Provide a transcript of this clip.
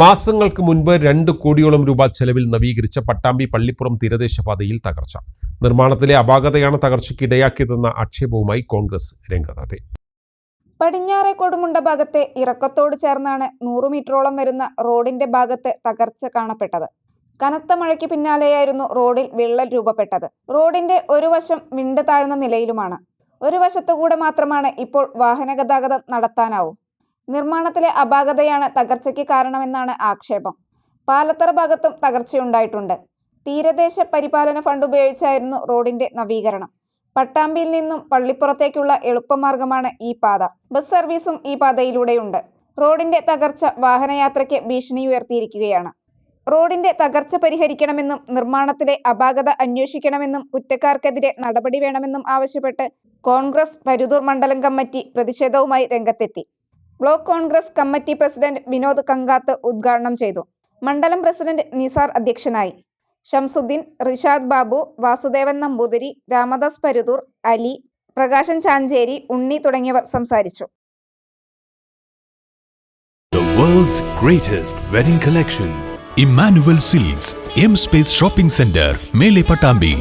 മാസങ്ങൾക്ക് മുൻപ് രണ്ട് കോടിയോളം രൂപ ചെലവിൽ നവീകരിച്ച പട്ടാമ്പി പള്ളിപ്പുറം തീരദേശ പാതയിൽ തകർച്ച. നിർമ്മാണത്തിലെ അപാകതയാണ് തകർച്ചയ്ക്ക് ഇടയാക്കിയതെന്ന ആക്ഷേപവുമായി കോൺഗ്രസ് രംഗത്തെത്തി. പടിഞ്ഞാറെ കൊടുമുണ്ട ഭാഗത്തെ ഇറക്കത്തോട് ചേർന്നാണ് നൂറ് മീറ്ററോളം വരുന്ന റോഡിന്റെ ഭാഗത്ത് തകർച്ച കാണപ്പെട്ടത്. കനത്ത മഴയ്ക്ക് പിന്നാലെയായിരുന്നു റോഡിൽ വിള്ളൽ രൂപപ്പെട്ടത്. റോഡിന്റെ ഒരു വശം വിണ്ട് താഴ്ന്ന നിലയിലുമാണ്. ഒരു വശത്തുകൂടെ മാത്രമാണ് ഇപ്പോൾ വാഹന ഗതാഗതം നടത്താനാവൂ. നിർമ്മാണത്തിലെ അപാകതയാണ് തകർച്ചയ്ക്ക് കാരണമെന്നാണ് ആക്ഷേപം. പാലത്തറ ഭാഗത്തും തകർച്ചയുണ്ടായിട്ടുണ്ട്. തീരദേശ പരിപാലന ഫണ്ട് ഉപയോഗിച്ചായിരുന്നു റോഡിന്റെ നവീകരണം. പട്ടാമ്പിയിൽ നിന്നും പള്ളിപ്പുറത്തേക്കുള്ള എളുപ്പമാർഗമാണ് ഈ പാത. ബസ് സർവീസും ഈ പാതയിലൂടെയുണ്ട്. റോഡിന്റെ തകർച്ച വാഹനയാത്രയ്ക്ക് ഭീഷണി ഉയർത്തിയിരിക്കുകയാണ്. റോഡിന്റെ തകർച്ച പരിഹരിക്കണമെന്നും നിർമ്മാണത്തിലെ അപാകത അന്വേഷിക്കണമെന്നും കുറ്റക്കാർക്കെതിരെ നടപടി വേണമെന്നും ആവശ്യപ്പെട്ട് കോൺഗ്രസ് പരുതൂർ മണ്ഡലം കമ്മിറ്റി പ്രതിഷേധവുമായി രംഗത്തെത്തി. Block Congress committee president Vinod Kankath ഉദ്ഘാടനം ചെയ്തു മണ്ഡലം പ്രസിഡന്റ് നിസാർ അധ്യക്ഷനായി ഷംസുദ്ദീൻ റിഷാദ് ബാബു വാസുദേവൻ നമ്പൂതിരി രാമദാസ് പരുതൂർ അലി പ്രകാശൻ ചാഞ്ചേരി ഉണ്ണി തുടങ്ങിയവർ സംസാരിച്ചു world's greatest wedding collection. Emmanuel Silks, M Space Shopping Center, Mele Patambi.